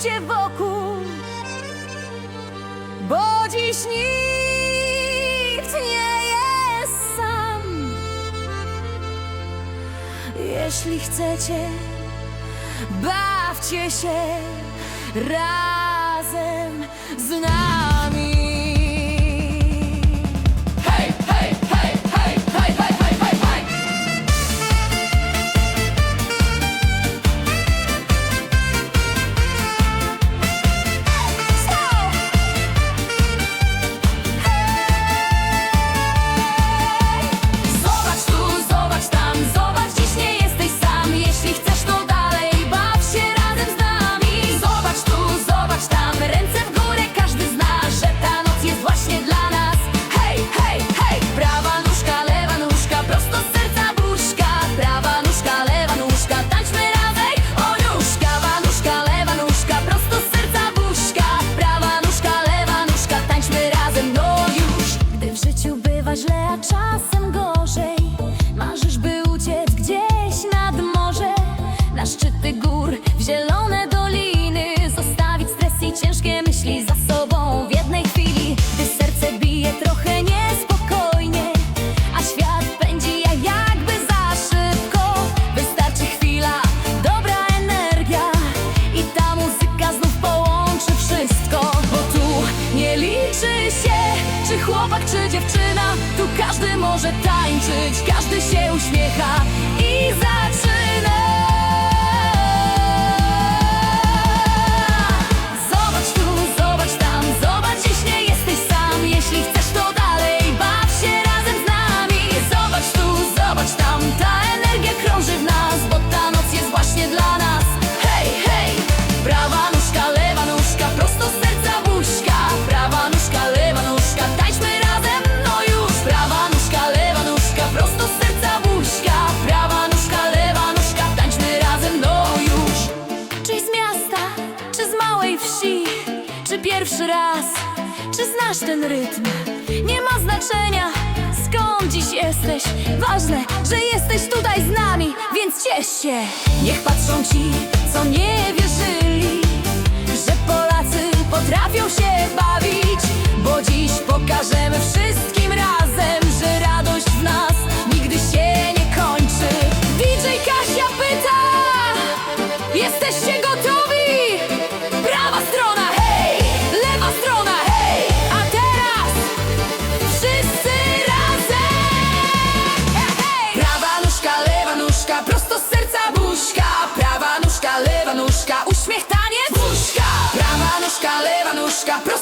Spójrzcie wokół, bo dziś nikt nie jest sam. Jeśli chcecie, bawcie się razem. pierwszy raz Czy znasz ten rytm? Nie ma znaczenia Skąd dziś jesteś? Ważne, że jesteś tutaj z nami Więc ciesz się Niech patrzą ci, co nie wierzyli Że Polacy potrafią się bawić Bo dziś pokażemy wszystkim raz buscar pra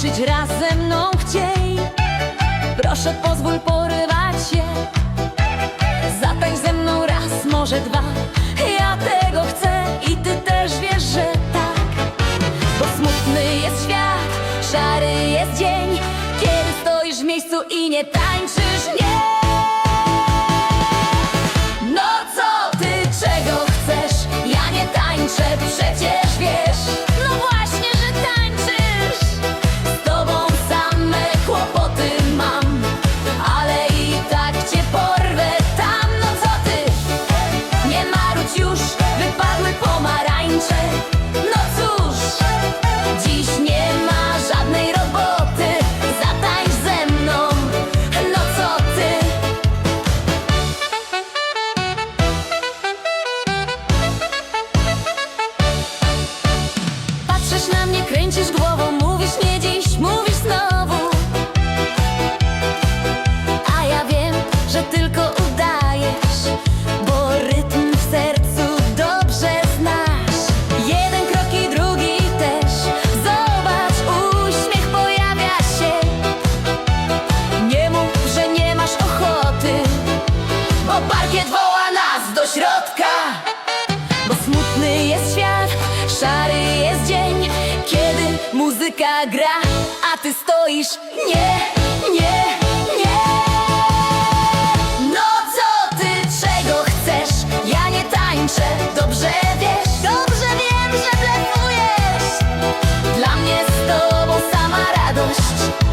tańczyć raz ze mną w Proszę pozwól porywać się. Zatań ze mną raz, może dwa. Ja tego chcę i ty też wiesz, że tak. Bo smutny jest świat, szary jest dzień. Kiedy stoisz w miejscu i nie tańczysz, nie. No co ty, czego chcesz? Ja nie tańczę, przecież wiesz. gra, a ty stoisz. Nie, nie, nie. No co ty, czego chcesz? Ja nie tańczę, dobrze wiesz Dobrze wiem, że blefujesz. Dla mnie z tobą sama radość.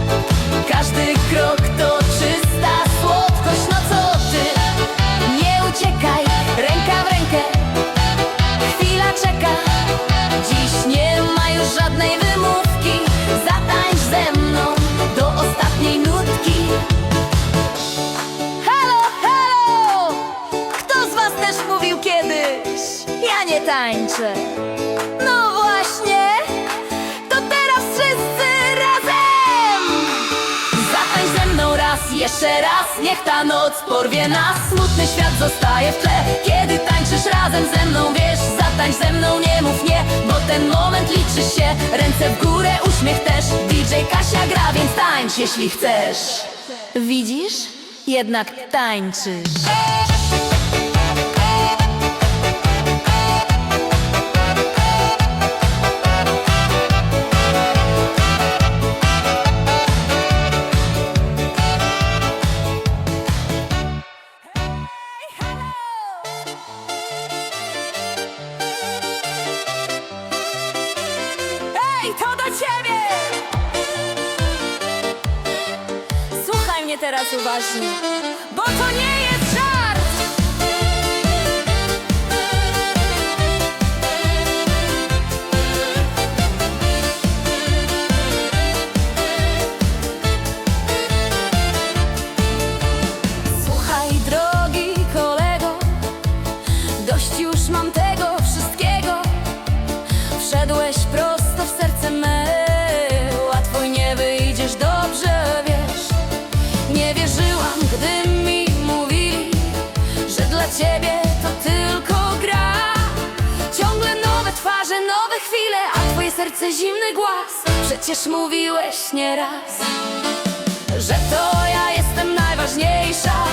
porwie nas. Smutny świat zostaje w tle. Kiedy tańczysz razem ze mną Wiesz, zatańcz ze mną, nie mów nie Bo ten moment liczy się. Ręce w górę, uśmiech też. DJ Kasia gra, więc tańcz, jeśli chcesz. Widzisz? Jednak tańczysz. i to do ciebie. Słuchaj mnie teraz uważnie Bo to nie jest serce zimny głaz. Przecież mówiłeś nieraz Że to ja jestem najważniejsza.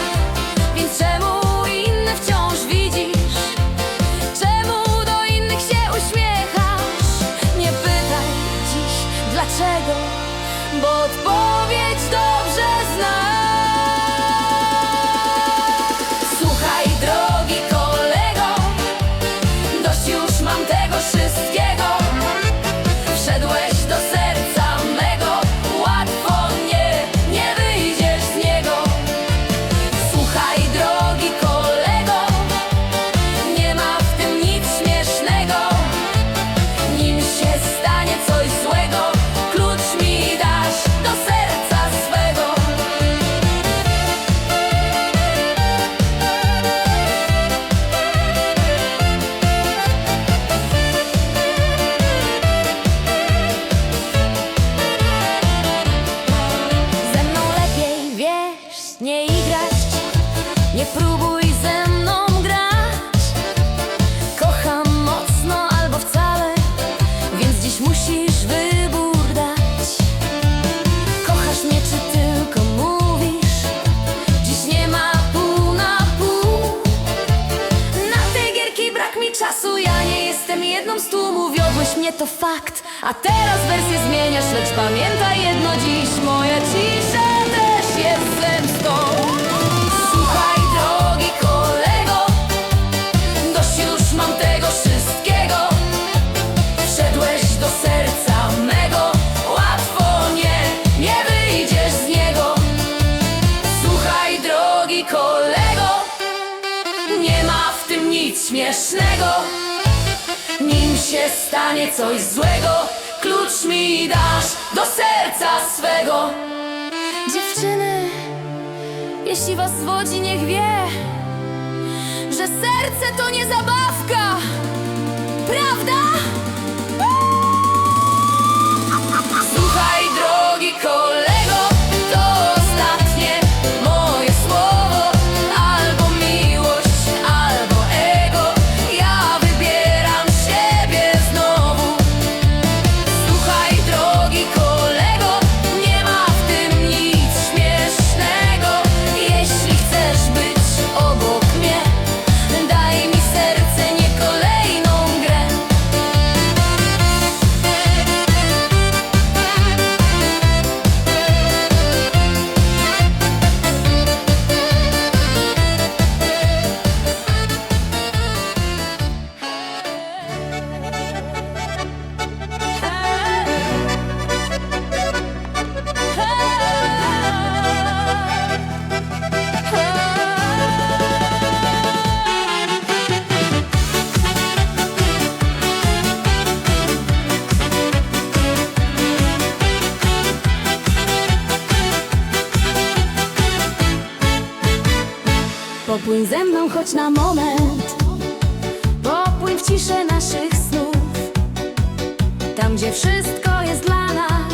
coś złego. Klucz mi dasz do serca swego. Dziewczyny, jeśli was zwodzi niech wie Że serce to nie zabawka. Popłyń ze mną choć na moment. Popłyń w ciszę naszych snów. Tam gdzie wszystko jest dla nas.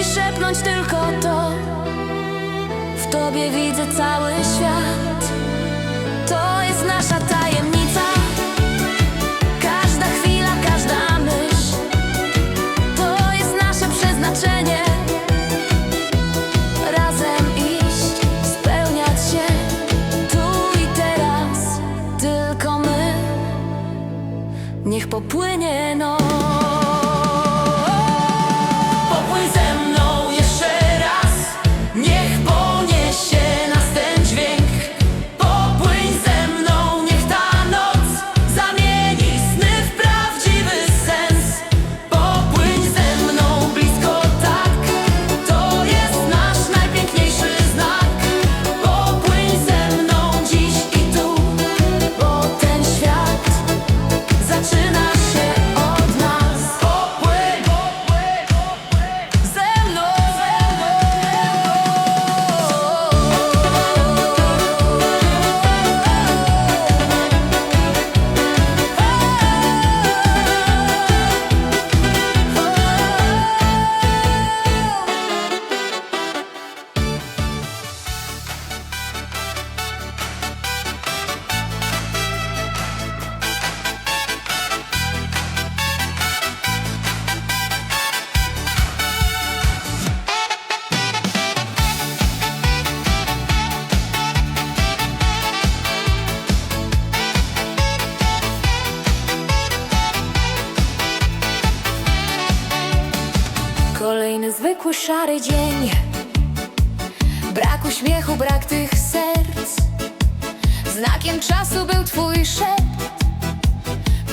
ci szepnąć tylko to. W tobie widzę cały świat. szary dzień. Brak uśmiechu, brak tych serc. Znakiem czasu był twój szept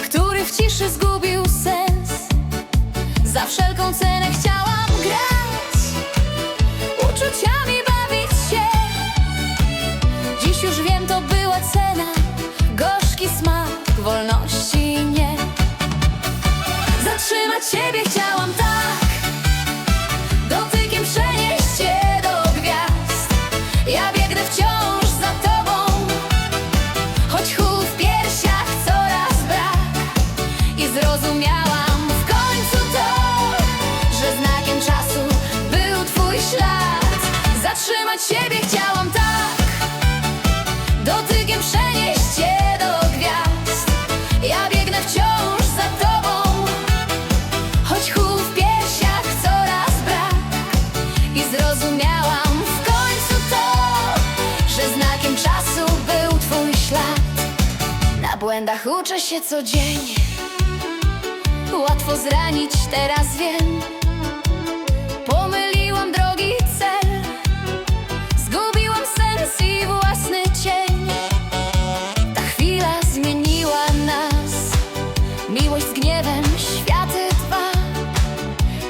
Który w ciszy zgubił sens. Za wszelką cenę chciałam grać Uczuciami bawić się. Dziś już wiem, to była cena Gorzki smak wolności nie. Zatrzymać siebie chciałam tak. Uczę się codziennie. Łatwo zranić, teraz wiem. Pomyliłam drogi cel. Zgubiłam sens i własny cień. Ta chwila zmieniła nas. Miłość z gniewem, światy dwa.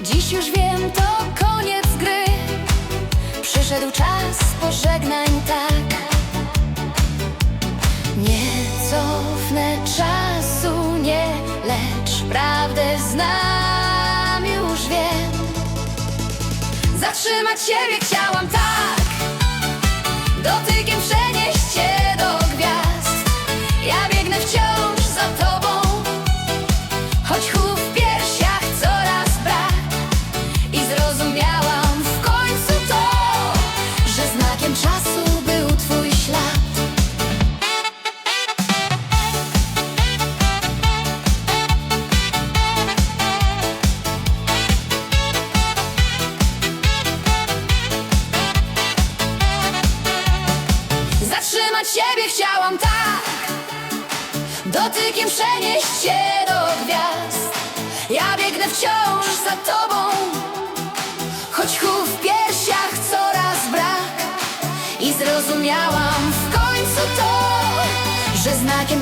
Dziś już wiem, to koniec gry. Przyszedł czas. ciebie chciałam tak. Do tej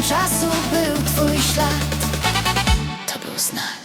czasu był twój ślad. To był znak.